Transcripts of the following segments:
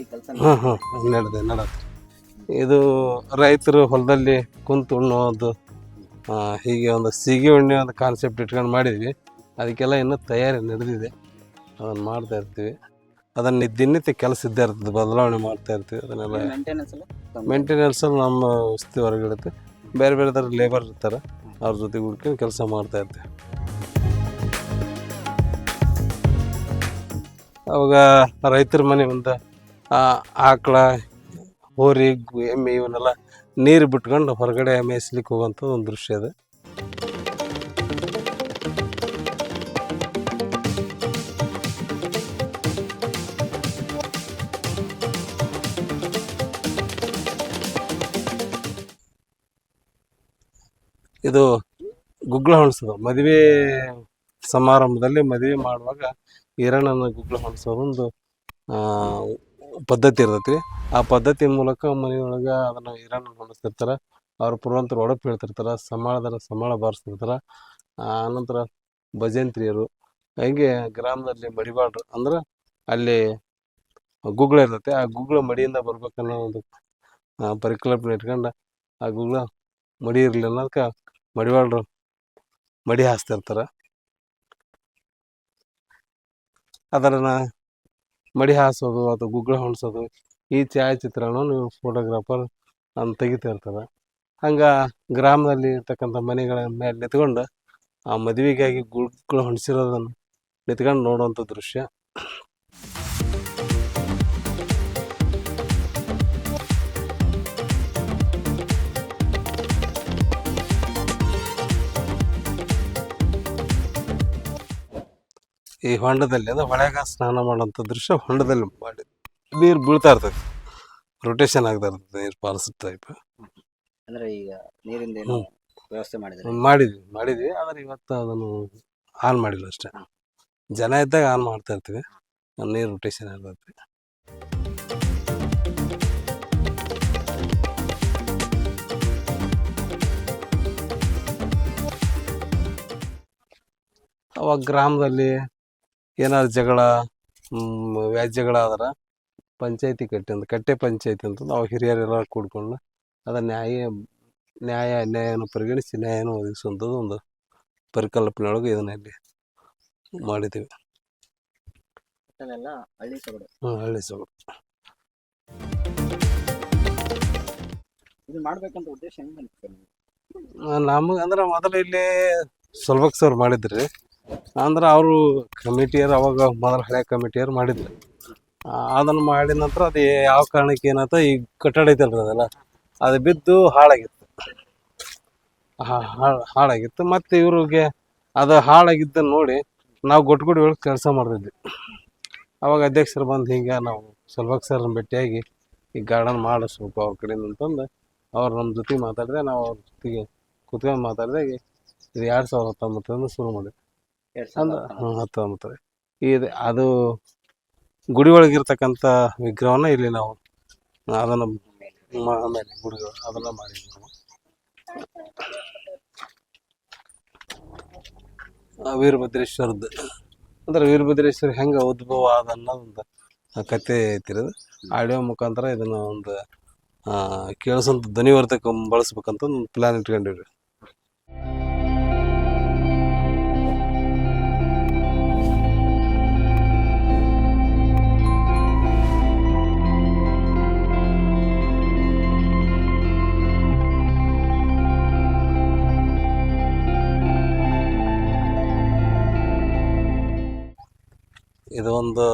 ಈ ಕೆಲಸ ಹಾಂ ಹಾಂ ನಡೆದೆ ನಡತ್ತೆ. ಇದು ರೈತರು ಹೊಲದಲ್ಲಿ ಕುಂತು ಉಣ್ಣೋದು ಹೀಗೆ ಒಂದು ಸಿಗಿ ಉಣ್ಣೆ ಒಂದು ಕಾನ್ಸೆಪ್ಟ್ ಇಟ್ಕೊಂಡು ಮಾಡಿದ್ವಿ. ಅದಕ್ಕೆಲ್ಲ ಇನ್ನೂ ತಯಾರಿ ನಡೆದಿದೆ. ಅದನ್ನು ಮಾಡ್ತಾ ಇರ್ತೀವಿ. ಅದನ್ನು ದಿನನಿತ್ಯ ಕೆಲಸ ಇದ್ದೇ ಇರ್ತದೆ ಬದಲಾವಣೆ ಮಾಡ್ತಾ ಇರ್ತೀವಿ. ಅದನ್ನೆಲ್ಲ ಮೇಂಟೆನೆನ್ಸ್ ನಮ್ಮ ವಸ್ತಿ ಹೊರಗಿಡುತ್ತೆ. ಬೇರೆ ಬೇರೆ ಥರ ಲೇಬರ್ ಇರ್ತಾರೆ. ಅವ್ರ ಜೊತೆ ಹುಡ್ಕೊಂಡು ಕೆಲಸ ಮಾಡ್ತಾ ಇರ್ತೀವಿ. ಅವಾಗ ರೈತರ ಮನೆ ಒಂದು ಆ, ಆಕಳ, ಹೋರಿ ಎಮ್ಮೆ ಇವನ್ನೆಲ್ಲ ನೀರು ಬಿಟ್ಕೊಂಡು ಹೊರಗಡೆ ಮೇಯಿಸ್ಲಿಕ್ಕೆ ಹೋಗುವಂಥ ಒಂದು ದೃಶ್ಯ ಅದು. ಇದು ಗುಗ್ಗಳ ಹೊಣಸೋದು. ಮದುವೆ ಸಮಾರಂಭದಲ್ಲಿ ಮದುವೆ ಮಾಡುವಾಗ ಈರಣ್ಣನ ಗುಗ್ಗಳ ಹೊಣಸೋದೊಂದು ಪದ್ಧತಿ ಇರ್ತೈತಿ ಆ ಪದ್ಧತಿ ಮೂಲಕ ಮನೆಯೊಳಗೆ ಅದನ್ನು ಹಿರಣ್ಣ ಮಾಡಿಸ್ತಿರ್ತಾರೆ. ಅವ್ರ ಪುರವಂತರ ಒಡಪು ಹೇಳ್ತಿರ್ತಾರೆ ಸಮಾಳದರ ಸಮಾಳ ಬಾರಿಸ್ತಿರ್ತಾರೆ. ಆನಂತರ ಭಜಂತ್ರಿಯರು, ಹಂಗೆ ಗ್ರಾಮದಲ್ಲಿ ಮಡಿಬಾಡ್ರು ಅಂದ್ರೆ ಅಲ್ಲಿ ಗುಗ್ಳ ಇರ್ತೈತೆ. ಆ ಗುಗ್ಳ ಮಡಿಯಿಂದ ಬರ್ಬೇಕನ್ನೋ ಒಂದು ಪರಿಕಲ್ಪನೆ ಇಟ್ಕೊಂಡು ಆ ಗುಗ್ಳ ಮಡಿ ಇರಲಿ ಅನ್ನೋದಕ್ಕೆ ಮಡಿವಾಳರು ಮಡಿ ಹಾಸ್ತಿರ್ತಾರೆ. ಅದನ್ನ ಮಡಿ ಹಾಸೋದು ಅಥವಾ ಗುಗ್ಗಳ ಹೊಣ್ಸೋದು ಈ ಛಾಯಾಚಿತ್ರಗಳನ್ನು ನೀವು ಫೋಟೋಗ್ರಾಫರ್ ಅಂತ ತೆಗಿತಾ ಇರ್ತಾರೆ. ಹಂಗೆ ಗ್ರಾಮದಲ್ಲಿ ಇರ್ತಕ್ಕಂಥ ಮನೆಗಳ ಮೇಲೆ ನಿಂತ್ಕೊಂಡು ಆ ಮದುವೆಗಾಗಿ ಗುಗ್ಗಳ ಹೊಣ್ಸಿರೋದನ್ನು ನಿಂತ್ಕೊಂಡು ನೋಡುವಂಥ ದೃಶ್ಯ. ಈ ಹೊಂಡದಲ್ಲಿ ಅಂದ್ರೆ ಹೊಳೆಗ ಸ್ನಾನ ಮಾಡುವಂಥ ದೃಶ್ಯ ಹೊಂಡದಲ್ಲಿ ಮಾಡಿ ನೀರು ಬೀಳ್ತಾ ಇರ್ತೈತಿ. ರೊಟೇಷನ್ ಆಗ್ತಾ ಇರ್ತದೆ ನೀರು ಪಾಲಿಸ್ ಟೈಪ್ ಅಂದ್ರೆ ಈಗ ನೀರಿಂದ ಏನು ವ್ಯವಸ್ಥೆ ಮಾಡಿದ್ರೆ? ಮಾಡಿದ್ವಿ ಮಾಡಿದ್ವಿ. ಆದ್ರೆ ಇವತ್ತು ಅದನ್ನು ಆನ್ ಮಾಡಿಲ್ಲ ಅಷ್ಟೇ. ಜನ ಇದ್ದಾಗ ಆನ್ ಮಾಡ್ತಾ ಇರ್ತೀವಿ. ನೀರು ರೊಟೇಷನ್ ಆಗ್ತೈತಿ ಅವಾಗ ಗ್ರಾಮದಲ್ಲಿ ಏನಾದ್ರು ಜಗಳ ಮ್, ವ್ಯಾಜ್ಯಗಳ ಆದ್ರೆ ಪಂಚಾಯತಿ ಕಟ್ಟೆ ಅಂತ ಕಟ್ಟೆ ಪಂಚಾಯತಿ ಅಂತ ನಾವು ಹಿರಿಯರೆಲ್ಲ ಕೂಡ್ಕೊಂಡು ಅದರ ನ್ಯಾಯ ನ್ಯಾಯ ಅನ್ಯಾಯನ ಪರಿಗಣಿಸಿ ನ್ಯಾಯನ ಒದಗಿಸುವಂಥದ್ದು ಒಂದು ಪರಿಕಲ್ಪನೆ ಒಳಗೆ ಇದನ್ನ ಇಲ್ಲಿ ಮಾಡಿದ್ದೀವಿ ಹ್ಞೂ ಹಳ್ಳಿ ಸೊಗಡು. ಮಾಡ್ಬೇಕಂತ ಉದ್ದೇಶ ನಮಗೆ? ಅಂದ್ರೆ ಮೊದಲು ಇಲ್ಲಿ ಸೊಲ್ಬಕ್ ಸರ್ ಮಾಡಿದ್ರಿ. ಅಂದ್ರೆ ಅವರು ಕಮಿಟಿಯರ್ ಅವಾಗ ಮೊದಲು ಹಳೆ ಕಮಿಟಿಯರ್ ಮಾಡಿದ್ರು ಅದನ್ನು ಮಾಡಿದ ನಂತರ ಅದು ಯಾವ ಕಾರಣಕ್ಕೆ ಏನಂತ ಈ ಕಟ್ಟಡ ಐತಲ್ರಿ ಅದೆಲ್ಲ. ಅದು ಬಿದ್ದು ಹಾಳಾಗಿತ್ತು. ಹಾಳಾಗಿತ್ತು. ಮತ್ತು ಇವ್ರಿಗೆ ಅದು ಹಾಳಾಗಿದ್ದನ್ನು ನೋಡಿ ನಾವು ಗೊಟ್ಟುಗುಡಿ ಒಳಗೆ ಕೆಲಸ ಮಾಡ್ತಿದ್ವಿ. ಅವಾಗ ಅಧ್ಯಕ್ಷರು ಬಂದು ಹಿಂಗೆ ನಾವು ಸೊಲ್ಬಕ್ ಸರ್ನ ಭೇಟಿಯಾಗಿ ಈ ಗಾರ್ಡನ್ ಮಾಡಿಸ್ಬೇಕು ಅವ್ರ ಕಡೆಯಿಂದ ಅಂತಂದು ಅವ್ರು ನಮ್ಮ ಜೊತೆಗೆ ಮಾತಾಡಿದೆ ನಾವು ಅವ್ರ ಜೊತೆಗೆ ಕುತ್ಕೊಂಡು ಮಾತಾಡಿದಾಗ ಇದು ಎರಡು ಸಾವಿರದ ಹತ್ತೊಂಬತ್ತರಿಂದ ಶುರು ಮಾಡಿದ್ವಿ. ಹತ್ತೊಂಬತ್ತು. ಇದು ಅದು ಗುಡಿ ಒಳಗಿರ್ತಕ್ಕಂಥ ವಿಗ್ರಹವನ್ನ ಇಲ್ಲಿ ನಾವು ಅದನ್ನು ಆಮೇಲೆ ಗುಡಿ ಅದನ್ನ ಮಾಡಿದ್ವಿ ನಾವು. ವೀರಭದ್ರೇಶ್ವರದ್ದು. ಅಂದ್ರೆ ವೀರಭದ್ರೇಶ್ವರ ಹೆಂಗೆ ಉದ್ಭವ ಆದ ಅನ್ನೋದೊಂದು ಕತೆ ಐತಿರೋದು. ಆಡಿಯೋ ಮುಖಾಂತರ ಇದನ್ನ ಒಂದು ಆ, ಕೇಳಿಸೋಂಥ ಧ್ವನಿವರ್ಧಕ ಬಳಸ್ಬೇಕಂತ ಒಂದು ಪ್ಲಾನ್ ಇಟ್ಕೊಂಡಿವ್ರಿ ಇದು ಒಂದು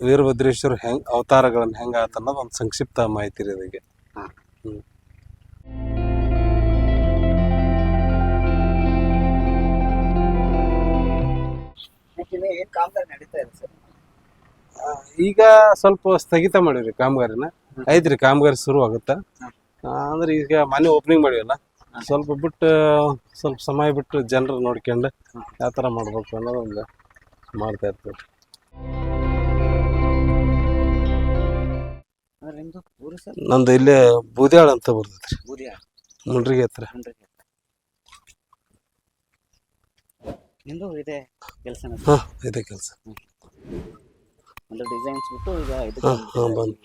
ವೀರಭದ್ರೇಶ್ವರ ಹೆಂಗ್ ಅವತಾರಗಳನ್ನ ಹೆಂಗ ಆತ ಅನ್ನೋದು ಒಂದು ಸಂಕ್ಷಿಪ್ತ ಮಾಹಿತಿ ರೀ ಇದಕ್ಕೆ ಹ್ಮ್. ಈಗ ಸ್ವಲ್ಪ ಸ್ಥಗಿತ ಮಾಡಿವ್ರಿ ಕಾಮಗಾರಿನ. ಐತ್ರಿ ಕಾಮಗಾರಿ ಶುರು ಆಗುತ್ತಾ. ಅಂದ್ರೆ ಈಗ ಮನೆ ಓಪನಿಂಗ್ ಮಾಡಿವಲ್ಲ ಸ್ವಲ್ಪ ಬಿಟ್ಟು ಸ್ವಲ್ಪ ಸಮಯ ಬಿಟ್ಟು ಜನರು ನೋಡ್ಕೊಂಡು ಯಾವ ಥರ ಮಾಡ್ಬೇಕು ಅನ್ನೋದು ಒಂದು ಮಾಡ್ತಾ ಇರ್ತೀವಿ ಅಂದ್ರೆ ನಿಮ್ದು ಊರು ಸರ್? ನಂದು ಇಲ್ಲೇ ಬೂದ್ಯಾಳ ಅಂತ ಬರ್ತೈತ್ರಿ ಬೂದಿಯ ಮುಂಡ್ರಿಗೆ ಹತ್ರ. ನಿಮ್ದು ಇದೆ ಕೆಲಸ ಹಾಂ ಇದೆ ಕೆಲಸ. ಅಂದ್ರೆ ಡಿಸೈನ್ಸ್ ಬಿಟ್ಟು ಈಗ ಇದು ಹಾ, ಹಾ, ಬಂದು.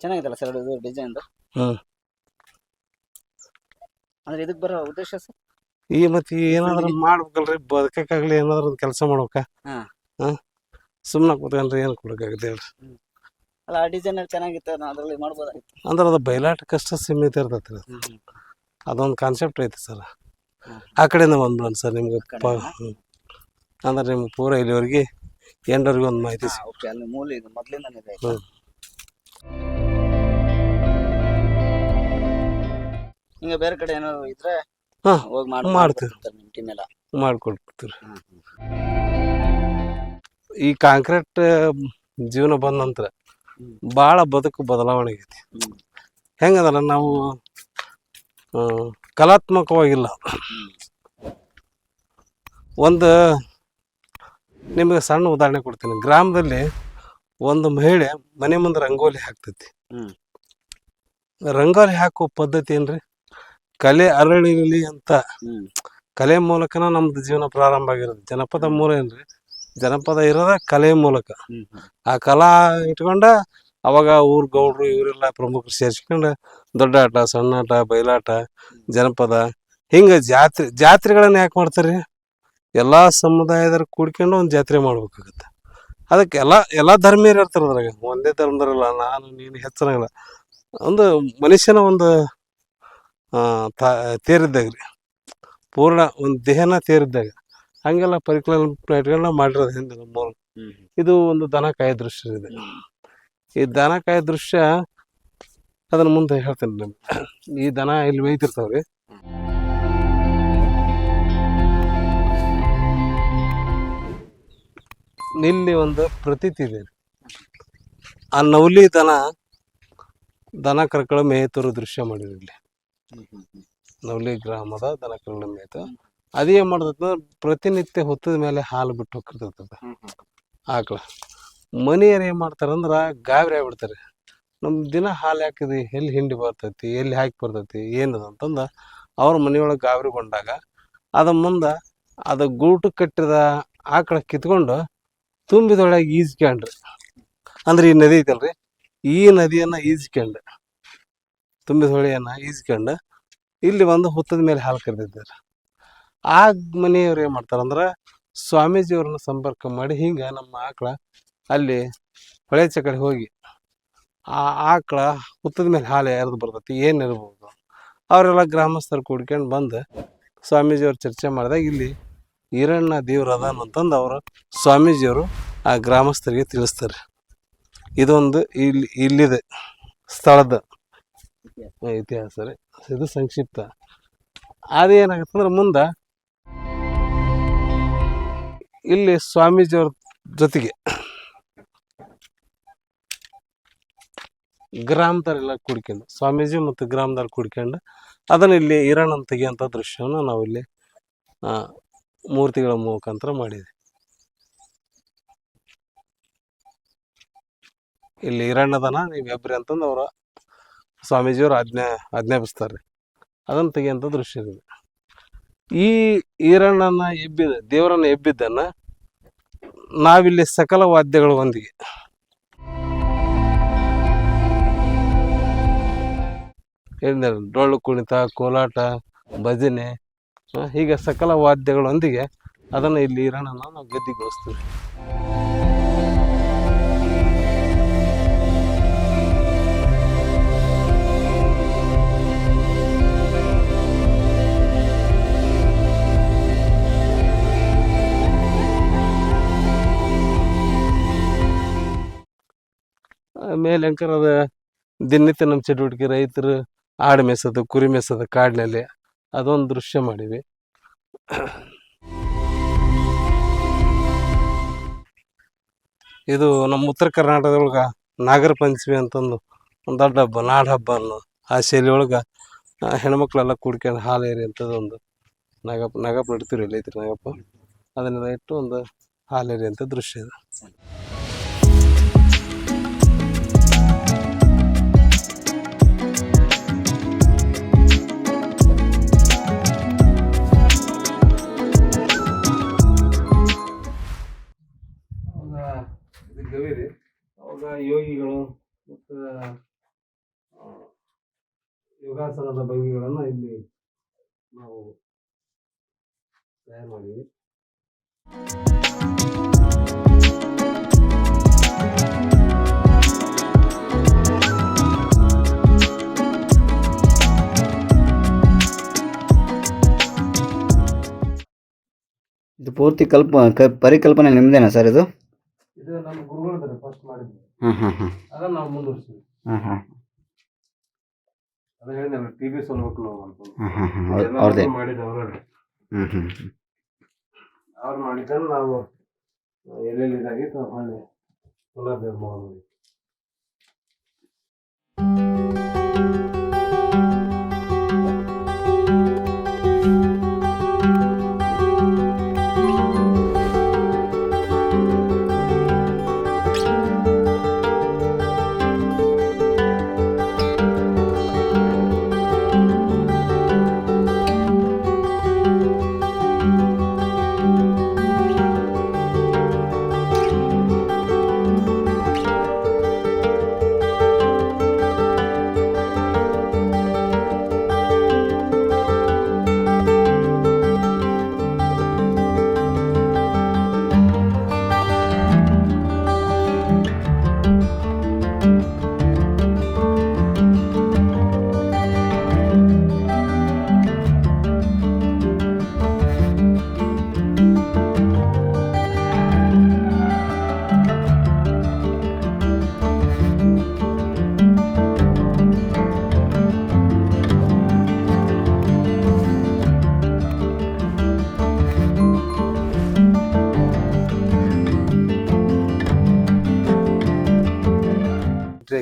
ಚೆನ್ನಾಗಿದಲ್ಲ ಸರ್ ಇದು ಡಿಸೈನ್ ಹ್ಮ್. ಅಂದ್ರೆ ಇದಕ್ಕೆ ಬರೋ ಉದ್ದೇಶ ಸರ್? ಈ ಮತ್ತೆ ಏನಾದ್ರು ಮಾಡ್ಬೇಕಲ್ರಿ ಬದುಕಕ್ಕಾಗ್ಲಿ ಏನಾದ್ರು ಒಂದು ಕೆಲಸ ಮಾಡ್ಬೇಕ? ಹಾ. ಹಾ? ಸುಮ್ಮನೆ ಕೂತ್ಕೊಂಡ್ರೆ ಏನು ಕೊಡೋಕ್ಕಾಗುತ್ತೆ ಹೇಳ್ರಿ. ಅಲ್ಲ ಆ ಡಿಸೈನ್ ಚೆನ್ನಾಗಿತ್ತು ನಾವು ಅದರಲ್ಲಿ ಮಾಡ್ಬೋದಾಗಿತ್ತು. ಅಂದ್ರೆ ಅದು ಬಯಲಾಟಕ್ಕಷ್ಟ ಸೀಮಿತ ಇರ್ತೈತೆ ರೀ. ಅದೊಂದು ಕಾನ್ಸೆಪ್ಟ್ ಐತಿ ಸರ್. ಆ ಕಡೆಯಿಂದ ಬಂದ್ಬಿಡೋಣ ಸರ್ ನಿಮ್ಗೆ ಪ ಅಂದ್ರೆ ನಿಮ್ಗೆ ಪೂರ ಇಲ್ಲಿವರೆಗೆ ಎಂಡವ್ರಿಗೆ ಒಂದು ಮಾಹಿತಿ ಓಕೆ ಅಲ್ಲಿ ಮೂಲ ಇದು ಮೊದ್ಲಿಂದನೇ ಇದೆ. ಹ್ಮ್. ಹಿಂಗ ಬೇರೆ ಕಡೆ ಏನಾದ್ರು ಇದ್ರೆ ಹಾ, ಹೋಗಿ ಮಾಡಿ ಮಾಡ್ತೀವಿ. ನಿಮ್ ಟೀಮ್ ಎಲ್ಲ. ಮಾಡ್ಕೊಡ್ತೀರಿ ಹ್ಮ್, ಹ್ಮ್. ಈ ಕಾಂಕ್ರೀಟ್ ಜೀವನ ಬಂದ ನಂತರ. ಭಾಳ ಬದುಕು ಬದಲಾವಣೆ ಆಗೈತಿ. ಹೆಂಗದಲ್ಲ ನಾವು ಕಲಾತ್ಮಕವಾಗಿಲ್ಲ. ಒಂದು ನಿಮಗೆ ಸಣ್ಣ ಉದಾಹರಣೆ ಕೊಡ್ತೀನಿ. ಗ್ರಾಮದಲ್ಲಿ ಒಂದು ಮಹಿಳೆ ಮನೆ ಮುಂದೆ ರಂಗೋಲಿ ಹಾಕ್ತೈತಿ. ರಂಗೋಲಿ ಹಾಕೋ ಪದ್ಧತಿ ಏನ್ರಿ? ಕಲೆ ಅರಳಿರಲಿ ಅಂತ. ಕಲೆ ಮೂಲಕನ ನಮ್ದು ಜೀವನ ಪ್ರಾರಂಭ ಆಗಿರೋದು. ಜನಪದ ಮೂಲ ಏನ್ರಿ? ಜನಪದ ಇರೋದ ಕಲೆ ಮೂಲಕ. ಆ ಕಲಾ ಇಟ್ಕೊಂಡ ಅವಾಗ ಊರ್ ಗೌಡ್ರು ಇವರೆಲ್ಲ ಪ್ರಮುಖರು ಸೇರ್ಸ್ಕೊಂಡು ದೊಡ್ಡ ಆಟ ಸಣ್ಣ ಆಟ ಬಯಲಾಟ ಜನಪದ ಹಿಂಗ ಜಾತ್ರೆ ಜಾತ್ರೆಗಳನ್ನ ಯಾಕೆ ಮಾಡ್ತಾರೆ ಎಲ್ಲಾ ಸಮುದಾಯದವ್ರು ಕೂಡ್ಕೊಂಡು ಒಂದು ಜಾತ್ರೆ ಮಾಡ್ಬೇಕಾಗತ್ತೆ. ಅದಕ್ಕೆ ಎಲ್ಲ ಎಲ್ಲಾ ಧರ್ಮೀಯರು ಇರ್ತಾರೆ ಅದ್ರಾಗ. ಒಂದೇ ಧರ್ಮದವರಲ್ಲ ನಾನು ನೀನು ಹೆಚ್ಚನಾಗಲ್ಲ. ಒಂದು ಮನುಷ್ಯನ ಒಂದು ಆ ತಾ ತೇರಿದ್ದಾಗ ರೀ ಪೂರ್ಣ ಒಂದು ದೇಹನ ತೇರಿದ್ದಾಗ ಹಂಗೆಲ್ಲ ಪರಿಕಲ್ಪನೆ ಇಟ್ಕೊಂಡು ಮಾಡಿರೋದು ಹಿಂದೆ ನಮ್ಮ ಇದು ಒಂದು ದನ ಕಾಯ ದೃಶ್ಯ ಇದೆ. ಈ ದನ ಕಾಯ ದೃಶ್ಯ ಅದನ್ನ ಮುಂದೆ ಹೇಳ್ತೇನೆ ನಿಮ್ಗೆ ಈ ದನ ಇಲ್ಲಿ ಮೇಯ್ತಿರ್ತಾವ್ರಿ. ಇಲ್ಲಿ ಒಂದು ಪ್ರತೀತಿ ಇದೆ. ಆ ನವಲಿ ದನ ದನ ಕರ್ಕಳ ಮೇಯ್ತಿರೋ ದೃಶ್ಯ ಮಾಡಿದ್ರು ಇಲ್ಲಿ. ನವಲಿ ಗ್ರಾಮದ ದನ ಕರ್ಕಳ ಮೇಯ್ತ. ಅದೇನ್ ಮಾಡ್ತದ ಪ್ರತಿನಿತ್ಯ ಹೊತ್ತದ ಮೇಲೆ ಹಾಲು ಬಿಟ್ಟು ಹೋಗಿರ್ತದ. ಆಕಳ. ಮನೆಯವ್ರು ಏನು ಮಾಡ್ತಾರಂದ್ರ ಗಾಬರಿ ಆಗ್ಬಿಡ್ತಾರೆ. ನಮ್ಮ ದಿನ ಹಾಲು ಹಾಕಿದ್ವಿ ಎಲ್ಲಿ ಹಿಂಡಿ ಬರ್ತೈತಿ ಎಲ್ಲಿ ಹಾಕಿ ಬರ್ತೈತಿ ಏನದ ಅಂತಂದು ಅವ್ರ ಮನೆಯೊಳಗೆ ಗಾಬರಿಗೊಂಡಾಗ ಅದ ಮುಂದೆ ಅದ ಗೂಟು ಕಟ್ಟಿದ ಆಕಳ ಕಿತ್ಕೊಂಡು ತುಂಬಿದೊಳಗೆ ಈಜ್ಕೊಂಡ್ರಿ ಅಂದ್ರೆ ಈ ನದಿ ಐತಲ್ರಿ ಈ ನದಿಯನ್ನ ಈಜ್ಕೊಂಡು ತುಂಬಿದ ಹೊಳೆಯನ್ನ ಈಜ್ಕೊಂಡ್ ಇಲ್ಲಿ ಬಂದು ಹುತ್ತದ ಮೇಲೆ ಹಾಲು ಕರೆದಿದ್ದಾರೆ. ಆ ಮನೆಯವ್ರು ಏನು ಮಾಡ್ತಾರಂದ್ರೆ ಸ್ವಾಮೀಜಿಯವ್ರನ್ನ ಸಂಪರ್ಕ ಮಾಡಿ ಹಿಂಗ ನಮ್ಮ ಆಕಳ ಅಲ್ಲಿ ಹೊಳೆ ಚಕಡೆ ಹೋಗಿ ಆ ಆಕಳ ಹುತ್ತದ ಮೇಲೆ ಹಾಲು ಎರೆದು ಬರ್ತೈತಿ, ಏನು ಇರ್ಬೋದು. ಅವರೆಲ್ಲ ಗ್ರಾಮಸ್ಥರು ಕೂಡ್ಕೊಂಡು ಬಂದು ಸ್ವಾಮೀಜಿಯವ್ರು ಚರ್ಚೆ ಮಾಡಿದಾಗ ಇಲ್ಲಿ ಈರಣ್ಣ ದೇವ್ರ ಅದ ಅಂತಂದು ಅವರು ಸ್ವಾಮೀಜಿಯವರು ಆ ಗ್ರಾಮಸ್ಥರಿಗೆ ತಿಳಿಸ್ತಾರೆ. ಇದೊಂದು ಇಲ್ಲಿ ಇಲ್ಲಿದೆ ಸ್ಥಳದ ಇತಿಹಾಸ ರೀ. ಇದು ಸಂಕ್ಷಿಪ್ತ. ಅದೇನಾಗತ್ತಂದ್ರೆ ಮುಂದೆ ಇಲ್ಲಿ ಸ್ವಾಮೀಜಿಯವ್ರ ಜೊತೆಗೆ ಗ್ರಾಮದವರೆಲ್ಲ ಕೂಡ್ಕೊಂಡು, ಸ್ವಾಮೀಜಿ ಮತ್ತು ಗ್ರಾಮದವ್ರು ಕೂಡ್ಕೊಂಡು ಅದನ್ನ ಇಲ್ಲಿ ಇರಣ್ಣ ತೆಗಿಯೋಂಥ ದೃಶ್ಯವನ್ನು ನಾವು ಇಲ್ಲಿ ಮೂರ್ತಿಗಳ ಮುಖಾಂತರ ಮಾಡಿದ್ವಿ. ಇಲ್ಲಿ ಇರಣ್ಣದನ ನೀವು ಎಬ್ರಿ ಅಂತಂದು ಅವರ ಸ್ವಾಮೀಜಿಯವರು ಆಜ್ಞಾ, ಆಜ್ಞಾಪಿಸ್ತಾರೆ. ಅದನ್ನು ತೆಗಿಯೋಂಥ ದೃಶ್ಯ ಇದೆ. ಈ ಈರಣ್ಣನ ಎಬ್ಬಿದ ದೇವರನ್ನ ಎಬ್ಬಿದ್ದನ್ನ ನಾವಿಲ್ಲಿ ಸಕಲ ವಾದ್ಯಗಳ ಒಂದಿಗೆ. ಹೇಳಿದೆ ಡೊಳ್ಳು ಕುಣಿತ, ಕೋಲಾಟ, ಭಜನೆ ಹೀಗೆ ಸಕಲ ವಾದ್ಯಗಳೊಂದಿಗೆ ಅದನ್ನು ಇಲ್ಲಿ ಈರಣ್ಣನ ನಾವು ಗದ್ದಿಗೊಳಿಸ್ತೀವಿ ಅಂಕರ ಅದ ದಿನನಿತ್ಯ ನಮ್ಮ ಚಟುವಟಿಕೆ ರೈತರು ಆಡು ಮೇಸೋದು ಕುರಿ ಮೇಸೋದು ಕಾಡಿನಲ್ಲಿ ಅದೊಂದು ದೃಶ್ಯ ಮಾಡಿವಿ ಇದು ನಮ್ಮ ಉತ್ತರ ಕರ್ನಾಟಕದೊಳಗ ನಾಗರ ಪಂಚಮಿ ಅಂತಂದು ಒಂದು ದೊಡ್ಡ ಹಬ್ಬ, ನಾಡ ಹಬ್ಬ ಅನ್ನೋ ಆ ಶೈಲಿಯೊಳಗೆ ಹೆಣ್ಮಕ್ಳೆಲ್ಲ ಕೂಡ್ಕೊಂಡು ಹಾಲು ಏರಿ ಅಂತದ್ದು ಒಂದು ನಾಗಪ್ಪ ನಾಗಪ್ಪ ನಡ್ತೀವಿ ಇಲ್ಲಿ ಐತ್ರಿ ನಾಗಪ್ಪ. ಅದನ್ನೆಲ್ಲ ಇಟ್ಟು ಒಂದು ಹಾಲು ಅಂತ ದೃಶ್ಯ ಇದೆ. ಆಸನದ ಭಂಗಿಗಳನ್ನು ಇಲ್ಲಿ ನಾವು ತಯಾರು ಮಾಡಿದ್ವಿ. ಇದು ಪೂರ್ತಿ ಕಲ್ಪ ಪರಿಕಲ್ಪನೆ ನಿಮ್ದೇನಾ ಸರ್ ಇದು? ಇದು ನಮ್ಮ ಗುರುಗಳಿದ್ದಾರೆ ಫಸ್ಟ್ ಮಾಡಿದ್ವಿ ಹಾಂ ಹಾಂ ಹಾಂ ಅದನ್ನು ನಾವು ಮುಂದುವರಿಸ್ತೀವಿ ಹಾಂ ಹಾಂ ಅದ ಹೇಳಿದ್ನಲ್ಲ ಟಿ ವಿ ಸೊಲ್ಬೇಕು ನಾವು ಅಂತ ಹಾಂ ಹಾಂ ಹಾಂ ಎಲ್ಲ ಅವ್ರದ್ದೇ ಹ್ಮ್ ಅವರೇ ಮಾಡಿದ್ದನ್ನು ನಾವು ಎಲ್ಲೆಲ್ಲಿ ಇದಾಗಿತ್ತು ಹೊಳ್ಳಿ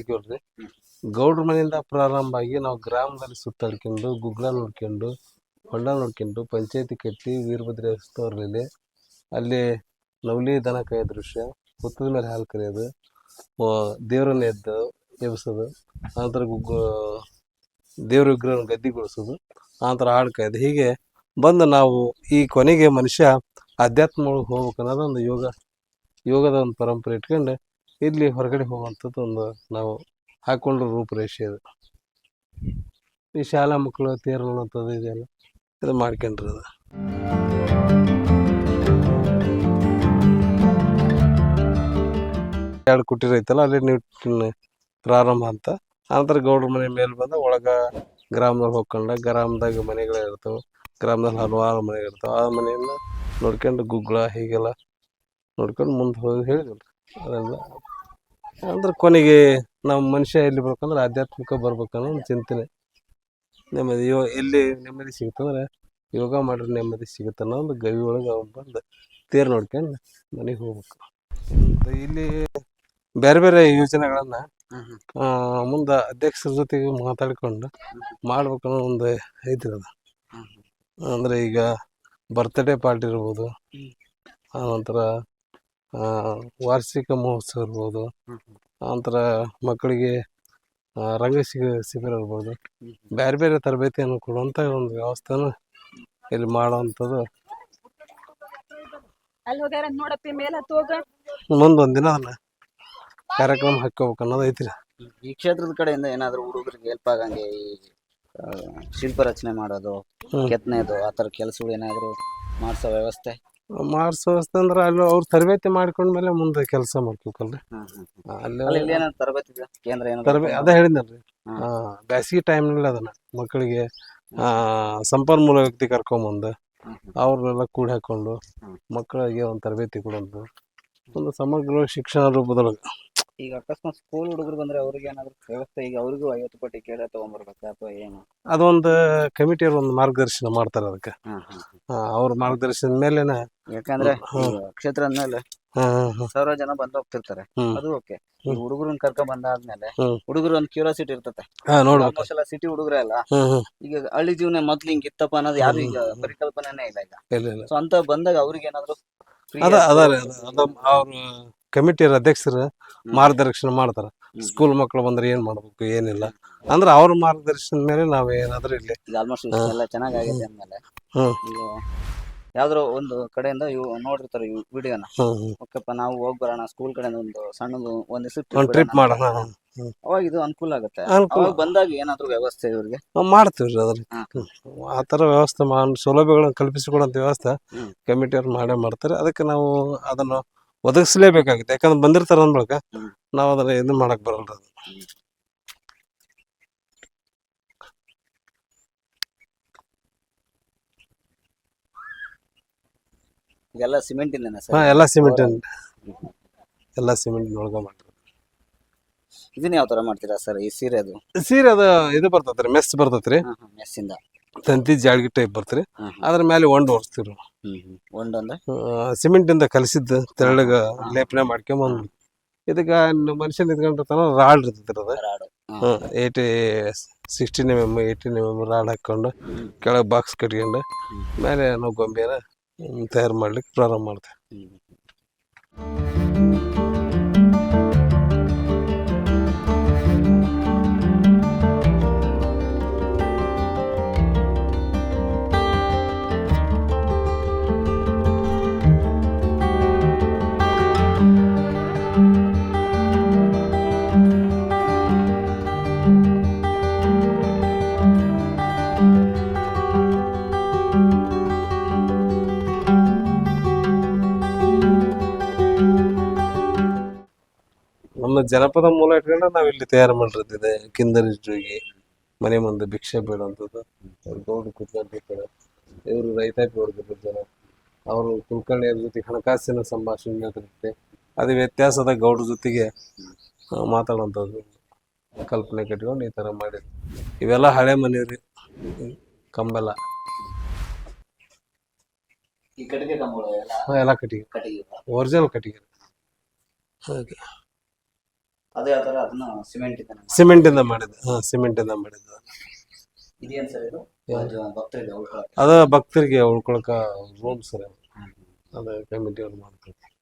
ಹಾಕಿವ್ರಿ ಗೌಡ್ರ ಮನೆಯಿಂದ ಪ್ರಾರಂಭ ಆಗಿ ನಾವು ಗ್ರಾಮದಲ್ಲಿ ಸುತ್ತಾಡ್ಕೊಂಡು ಗುಗ್ಗಳ ನೋಡ್ಕೊಂಡು ಹೊಂಡ ನೋಡ್ಕೊಂಡು, ಪಂಚಾಯತಿ ಕಟ್ಟಿ ವೀರಭದ್ರ ಸ್ಥವರಲ್ಲಿ ಅಲ್ಲಿ ನವಲಿ ದನ ಕಾಯೋ ದೃಶ್ಯ, ಹುತ್ತದ ಮೇಲೆ ಹಾಲು ಕರೆಯೋದು ದೇವ್ರನ್ನ ಎದ್ದು ಎಬ್ಸೋದು, ಆನಂತರ ಗುಗ್ಗ, ದೇವ್ರ ವಿಗ್ರಹ ಗದ್ದಿಗೊಳಿಸೋದು, ಆನಂತರ ಹಾಡು ಕಾಯೋದು. ಹೀಗೆ ಬಂದು ನಾವು ಈ ಕೊನೆಗೆ ಮನುಷ್ಯ ಅಧ್ಯಾತ್ಮ ಒಳಗೆ ಹೋಗ್ಬೇಕು ಒಂದು ಯೋಗ, ಯೋಗದ ಒಂದು ಪರಂಪರೆ ಇಟ್ಕೊಂಡು ಇಲ್ಲಿ ಹೊರಗಡೆ ಹೋಗುವಂಥದ್ದು ಒಂದು ನಾವು ಹಾಕ್ಕೊಂಡ್ರೆ ರೂಪರೇಷೆ ಅದು. ಈ ಶಾಲಾ ಮಕ್ಕಳು ತೇರು ಅನ್ನೋಂಥದ್ದು ಇದೆಲ್ಲ ಇದು ಮಾಡ್ಕೊಂಡಿರೋದು ಎರಡು ಕುಟೀರ ಐತಲ್ಲ ಅಲ್ಲಿ ನೀವು ಪ್ರಾರಂಭ ಅಂತ. ಆನಂತರ ಗೌಡ್ರ ಮನೆ ಮೇಲೆ ಬಂದ ಒಳಗೆ ಗ್ರಾಮದಲ್ಲಿ ಹೋಗ್ಕೊಂಡ, ಗ್ರಾಮದಾಗ ಮನೆಗಳಿರ್ತವೆ ಗ್ರಾಮದಲ್ಲಿ ಹಲವಾರು ಮನೆಗಳಿರ್ತಾವೆ ಆ ಮನೆಯನ್ನು ನೋಡ್ಕೊಂಡು ಗುಗ್ಗಳ ಹೀಗೆಲ್ಲ ನೋಡ್ಕೊಂಡು ಮುಂದೆ ಹೋಗಿ ಹೇಳಿದ್ರು. ಅದೆಲ್ಲ ಅಂದ್ರೆ ಕೊನೆಗೆ ನಮ್ಮ ಮನುಷ್ಯ ಎಲ್ಲಿ ಬರ್ಬೇಕಂದ್ರೆ ಆಧ್ಯಾತ್ಮಿಕ ಬರ್ಬೇಕನ್ನೋ ಒಂದು ಚಿಂತನೆ. ನೆಮ್ಮದಿ ಯೋ ಎಲ್ಲಿ ನೆಮ್ಮದಿ ಸಿಗುತ್ತಂದ್ರೆ ಯೋಗ ಮಾಡಿದ್ರೆ ನೆಮ್ಮದಿ ಸಿಗುತ್ತೆ ಅನ್ನೋ ಒಂದು ಗವಿ ಒಳಗೆ ಅವ್ನು ಬಂದು ತೇರು ನೋಡ್ಕೊಂಡು ಮನೆಗೆ ಹೋಗ್ಬೇಕು. ಇಲ್ಲಿ ಬೇರೆ ಬೇರೆ ಯೋಜನೆಗಳನ್ನು ಮುಂದೆ ಅಧ್ಯಕ್ಷರ ಜೊತೆಗೆ ಮಾತಾಡ್ಕೊಂಡು ಮಾಡ್ಬೇಕನ್ನೋ ಒಂದು ಐತಿ ಅದು. ಅಂದರೆ ಈಗ ಬರ್ತ್ಡೇ ಪಾರ್ಟಿ ಇರ್ಬೋದು ಆನಂತರ ವಾರ್ಷಿಕ ಮಹೋತ್ಸವ ಇರ್ಬೋದು. ಆನಂತರ ಮಕ್ಕಳಿಗೆ ರಂಗ ಶಿಬಿರ ಇರ್ಬೋದು. ಬೇರೆ ಬೇರೆ ತರಬೇತಿಯನ್ನು ಕೊಡುವಂಥ ಒಂದು ವ್ಯವಸ್ಥೆನ ಇಲ್ಲಿ ಮಾಡುವಂಥದ್ದು. ಮುಂದೊಂದು ದಿನ ಅದನ್ನ ಕಾರ್ಯಕ್ರಮ ಹಾಕೋಬೇಕು ಅನ್ನೋದು ಐತ್ರಿ. ಈ ಕ್ಷೇತ್ರದ ಕಡೆಯಿಂದ ಏನಾದರೂ ಹುಡುಗರಿಗೆ ಹೆಲ್ಪ್ ಆಗಂಗೆ ಈ ಶಿಲ್ಪ ರಚನೆ ಮಾಡೋದು. ಕೆತ್ತನೆದು ಆ ಥರ ಕೆಲಸಗಳು ಏನಾದರೂ ಮಾಡಿಸೋ ವ್ಯವಸ್ಥೆ? ವ್ಯವಸ್ಥೆ ಅಂದ್ರೆ ಅಲ್ಲಿ ಅವ್ರು ತರಬೇತಿ ಮಾಡ್ಕೊಂಡ್ಮೇಲೆ ಮುಂದೆ ಕೆಲಸ ಮಾಡ್ಕೋಕಲ್ರಿ. ಅಲ್ಲಿ ಅಲ್ಲಿ ತರಬೇತಿ ಕೇಂದ್ರ ಅದೇ ಹೇಳಿದ್ನಲ್ರಿ. ಬ್ಯಾಸಿಗೆ ಟೈಮ್ನಲ್ಲಿ ಅದನ್ನ ಮಕ್ಕಳಿಗೆ ಆ, ಸಂಪನ್ಮೂಲ ವ್ಯಕ್ತಿ ಕರ್ಕೊಂಬಂದು. ಅವ್ರನ್ನೆಲ್ಲ ಕೂಡಿ ಹಾಕೊಂಡು ಮಕ್ಕಳಿಗೆ ಒಂದು ತರಬೇತಿ ಕೊಡೋದು. ಒಂದು ಸಮಗ್ರ ಶಿಕ್ಷಣ ರೂಪದೊಳಗೆ. ಈಗ ಅಕಸ್ಮಾತ್ ಸ್ಕೂಲ್ ಹುಡುಗರು ಬಂದ್ರೆ ಅವ್ರಿಗೆ ಏನಾದ್ರು ವ್ಯವಸ್ಥೆ ಈಗ ಅವ್ರಿಗೂ ಐವತ್ತು ಕೋಟಿ ಟಿಕೆಟ್ ತಗೊಂಡ್ಬರ್ಬೇಕಾ ಅಥವಾ ಏನು? ಅದೊಂದು ಕಮಿಟಿಯವ್ರು ಒಂದು ಮಾರ್ಗದರ್ಶನ ಮಾಡ್ತಾರೆ ಅದಕ್ಕೆ. ಅವ್ರ ಮಾರ್ಗದರ್ಶನ ಮೇಲೆನೆ ಯಾಕಂದ್ರೆ ಕ್ಷೇತ್ರ ಅಂದ್ಮೇಲೆ. ಸಾವಿರ ಜನ ಬಂದ್ ಹೋಗ್ತಿರ್ತಾರೆ. ಅದು ಓಕೆ. ಈ. ಹುಡುಗರನ್ನ ಕರ್ಕೊಂಡ್ ಬಂದಾದ್ಮೇಲೆ. ಹುಡುಗರು ಒಂದು ಕ್ಯೂರಿಯಾಸಿಟಿ ಇರ್ತತೆ. ಸಲ ಸಿಟಿ ಹುಡುಗರೇ ಅಲ್ಲ. ಈಗ ಹಳ್ಳಿ ಜೀವನ ಮೊದ್ಲು ಹಿಂಗ್ ಇತ್ತಪ್ಪ ಅನ್ನೋದು ಯಾರು ಈಗ. ಪರಿಕಲ್ಪನೆನೇ ಇಲ್ಲ ಈಗ. ಸೊ ಅಂತ ಬಂದಾಗ ಅವ್ರಿಗೆ ಏನಾದ್ರು ಅದ ಅದ ಅವ್ರ ಕಮಿಟಿಯವ್ರ ಅಧ್ಯಕ್ಷರು ಮಾರ್ಗದರ್ಶನ ಮಾಡ್ತಾರೆ. ಸ್ಕೂಲ್ ಮಕ್ಕಳು ಬಂದ್ರೆ ಏನ್ ಮಾಡ್ಬೇಕು ಏನಿಲ್ಲ. ಅಂದ್ರೆ ಅವ್ರ ಮಾರ್ಗದರ್ಶನದ ಮೇಲೆ ನಾವ್ ಏನಾದ್ರೂ ಇಲ್ಲಿ ಆಲ್ಮೋಸ್ಟ್ ಎಲ್ಲ ಅಂದ್ಮೇಲೆ ಹ್ಮ್. ಒಂದು ಕಡೆಯಿಂದ ಇವು ನೋಡಿರ್ತಾರೆ ಇವು ವಿಡಿಯೋನ ಓಕೆಪ್ಪ ನಾವು ಹೋಗ್ ಬರೋಣ ಸ್ಕೂಲ್ ಕಡೆಯಿಂದ ಒಂದು ಸಣ್ಣದು ಒಂದು ಒಂದು ಟ್ರಿಪ್ ಮಾಡೋಣ. ಅವಾಗ ಇದು ಅನುಕೂಲ ಆಗುತ್ತೆ. ಅನುಕೂಲ. ಅವಾಗ ಬಂದಾಗ ಏನಾದ್ರು ವ್ಯವಸ್ಥೆ ಇವ್ರಿಗೆ? ಮಾಡ್ತೀವಿ ಮಾಡ್ತೀವ್ರಿ ಅದ್ರ. ಆ ಥರ ವ್ಯವಸ್ಥೆ ಮಾ ಸೌಲಭ್ಯಗಳನ್ನು ಕಲ್ಪಿಸಿಕೊಡೋಂಥ ವ್ಯವಸ್ಥೆ ಹ್ಮ್. ಕಮಿಟಿಯವ್ರು ಮಾಡೇ ಮಾಡ್ತಾರೆ. ಅದಕ್ಕೆ ನಾವು ಅದನ್ನು ಒದಗಿಸಲೇಬೇಕಾಗುತ್ತೆ. ಯಾಕಂದ್ರೆ ಬಂದಿರ್ತಾರ ಅಂದ್ಬಳಕ. ನಾವು ಅದನ್ನ ಏನು ಮಾಡಕ್ ಬರಲ್ಲ ಅದು. ಎಲ್ಲ ಸಿಮೆಂಟ್ ಇಂದನೇ ಹಾ ಎಲ್ಲ ಸಿಮೆಂಟ್ ಎಲ್ಲ ಸಿಮೆಂಟ್ ಒಳಗ ಮಾಡ್ತಾರೆ ಇದನ್ನ ಯಾವ ತರ ಮಾಡ್ತೀರಾ ಸರ್ ಈ ಸೀರೆ ಅದು? ಸೀರೆ ಅದು ಇದು ಬರ್ತೈತ್ರಿ ಮೆಸ್ ಬರ್ತೈತ್ರಿ. ಮೆಸ್ಸಿಂದ. ತಂತಿ ಜಾಳ್ಗಿ ಟೈಪ್ ಬರ್ತ್ರಿ. ಅದ್ರ ಮೇಲೆ ಒಂಡ್ ಹ್ಮ್ ಒಂದು ಅಂದ್ರೆ? ಸಿಮೆಂಟ್ ಇಂದ ಕಲಸಿದ್ದು ತೆಳ್ಳಗ ಲೇಪನೆ ಮಾಡ್ಕೊಂಬಂದ್ ಇದಕ್ಕ ಮನುಷ್ಯ ನಿಂತ್ಕೊಂಡಿರ್ತಾನ ರಾಡ್ ಇರ್ತೈತಿ ಅದ. Rod. Eighty sixteen M M eighteen M M rod ಹಾಕೊಂಡು ಕೆಳಗೆ ಬಾಕ್ಸ್ ಕಟ್ಕೊಂಡು ಮೇಲೆ ನಾವು ಗೊಂಬೆನ ತಯಾರು ಮಾಡ್ಲಿಕ್ಕೆ ಪ್ರಾರಂಭ ಮಾಡ್ತೇವೆ. ನಮ್ಮ ಜನಪದ ಮೂಲ ಇಟ್ಕೊಂಡು ನಾವು ಇಲ್ಲಿ ತಯಾರು ಮಾಡಿರ್ತಿದೆ ಕಿಂದರಿ ಜೋಗಿ ಮನೆ ಮುಂದೆ ಭಿಕ್ಷೆ ಬೇಡುವಂಥದ್ದು ಅವ್ರು ಗೌಡ್ರು ಕಡೆ ಇವರು ರೈತಾಪಿ ವರ್ಗದ ಜನ ಅವರು ಕುಲಕರ್ಣಿಯರ ಜೊತೆ ಹಣಕಾಸಿನ ಸಂಭಾಷಣೆ ನಡೆದಿರುತ್ತೆ ಅದು ವ್ಯತ್ಯಾಸದ ಗೌಡ್ರ ಜೊತೆಗೆ ಮಾತಾಡುವಂಥದ್ದು ಕಲ್ಪನೆ ಕಟ್ಕೊಂಡು ಈ ಥರ ಮಾಡಿ ಇವೆಲ್ಲ ಹಳೆ ಮನೆ ರೀ ಕಂಬೆಲ್ಲ ಈ ಕಟ್ಟಿಗೆ ಕಂಬಗಳು ಎಲ್ಲ? ಕಟ್ಟಿಗೆ. ಒರಿಜಿನಲ್ ಕಟ್ಟಿಗೆ. ಹಾಗೆ. ಅದು ಇಂದ ಮಾಡಿದ್ದು ಅದನ್ನ ಸಿಮೆಂಟ್ ಇಂದ ಸಿಮೆಂಟಿಂದ ಮಾಡಿದ್ದು. ಹಾಂ ಸಿಮೆಂಟಿಂದ ಮಾಡಿದ್ದು. ಇದೇನ್ ಸರ್ ಇದು ಅದು ಭಕ್ತರಿಗೆ ಉಳ್ಕೊಳಕ್ಕೆ. ಅದ ಭಕ್ತರಿಗೆ ಉಳ್ಕೊಳಕ ರೂಮ್ ಸರ್. ಅದ ಕಮಿಟಿ ಅವ್ರು ಮಾಡ್ತಾರೆ